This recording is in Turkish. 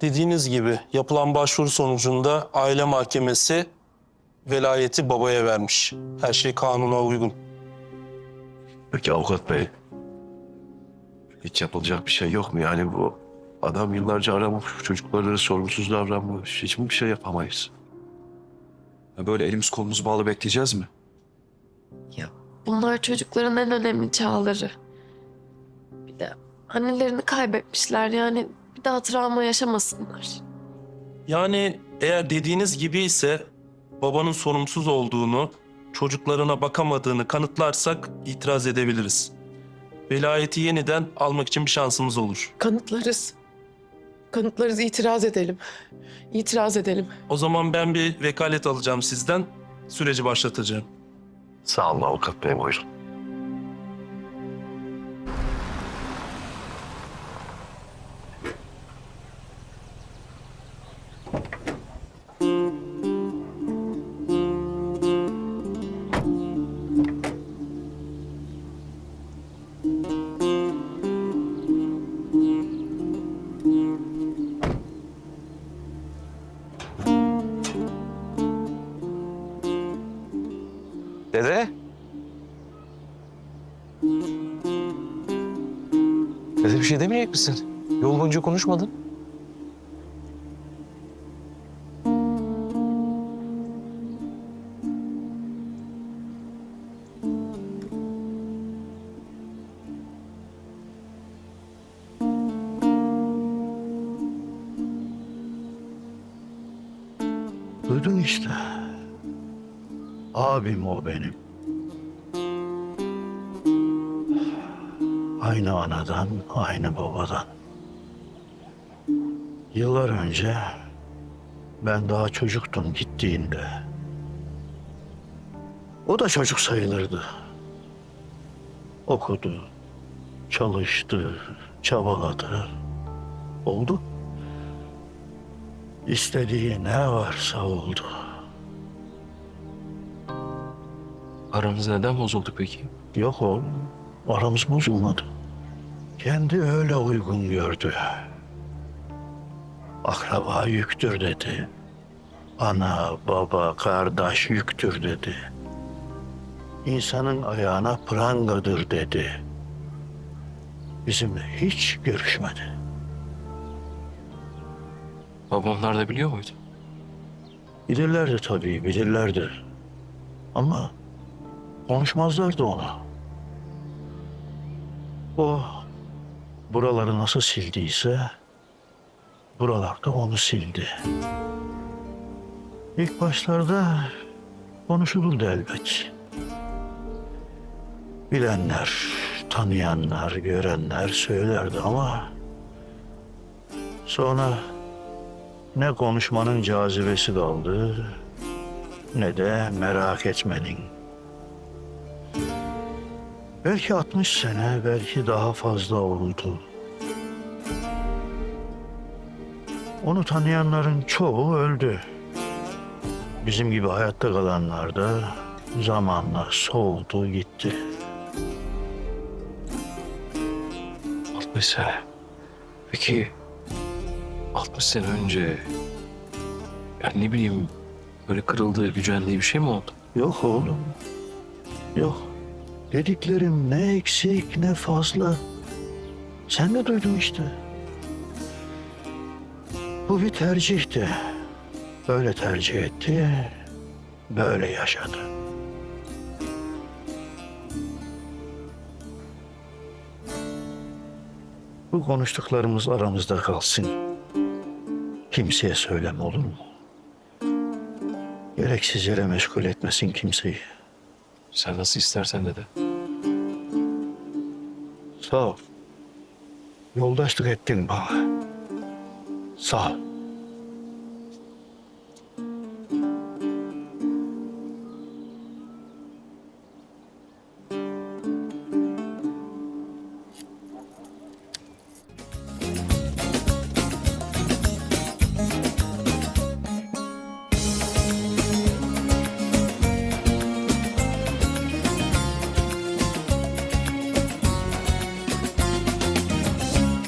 Dediğiniz gibi yapılan başvuru sonucunda aile mahkemesi velayeti babaya vermiş. Her şey kanuna uygun. Peki avukat bey. Hiç yapılacak bir şey yok mu? Yani bu adam yıllarca aramış, çocukları sorumsuz davranmış. Hiç mi bir şey yapamayız? Ya böyle elimiz kolumuz bağlı bekleyeceğiz mi? Ya bunlar çocukların en önemli çağları. Bir de annelerini kaybetmişler yani bir daha travma yaşamasınlar. Yani eğer dediğiniz gibi ise babanın sorumsuz olduğunu, çocuklarına bakamadığını kanıtlarsak itiraz edebiliriz. Velayeti yeniden almak için bir şansımız olur. Kanıtlarız. Kanıtlarız itiraz edelim. İtiraz edelim. O zaman ben bir vekalet alacağım sizden, süreci başlatacağım. Sağ olun avukat bey buyurun. Dede? Dede bir şey demeyecek misin? Yol boyunca konuşmadın. Duydun işte. Abim o benim. Aynı anadan, aynı babadan. Yıllar önce ben daha çocuktum gittiğinde. O da çocuk sayılırdı. Okudu, çalıştı, çabaladı. Oldu. İstediği ne varsa oldu. Aranız neden bozuldu peki? Yok oğlum. Aramız bozulmadı. Kendi öyle uygun gördü. Akraba yüktür dedi. Ana, baba, kardeş yüktür dedi. İnsanın ayağına prangadır dedi. Bizimle hiç görüşmedi. Babamlar da biliyor muydu? Bilirlerdi tabii, bilirlerdi. Ama konuşmazlardı ona. O buraları nasıl sildiyse buralarda onu sildi. İlk başlarda konuşulurdu elbet. Bilenler, tanıyanlar, görenler söylerdi ama sonra ne konuşmanın cazibesi kaldı ne de merak etmenin. Belki 60 sene, belki daha fazla oldu. Onu tanıyanların çoğu öldü. Bizim gibi hayatta kalanlar da zamanla soğudu gitti. 60 sene. Peki 60 sene önce yani ne bileyim böyle kırıldığı, gücendiği bir şey mi oldu? Yok oğlum. Yok. Dediklerim ne eksik ne fazla. Sen de duydun işte. Bu bir tercihti. Böyle tercih etti. Böyle yaşadı. Bu konuştuklarımız aramızda kalsın. Kimseye söyleme olur mu? Gereksiz yere meşgul etmesin kimseyi. Sen nasıl istersen dede. Sağ ol. Yoldaşlık ettin bana. Sağ ol.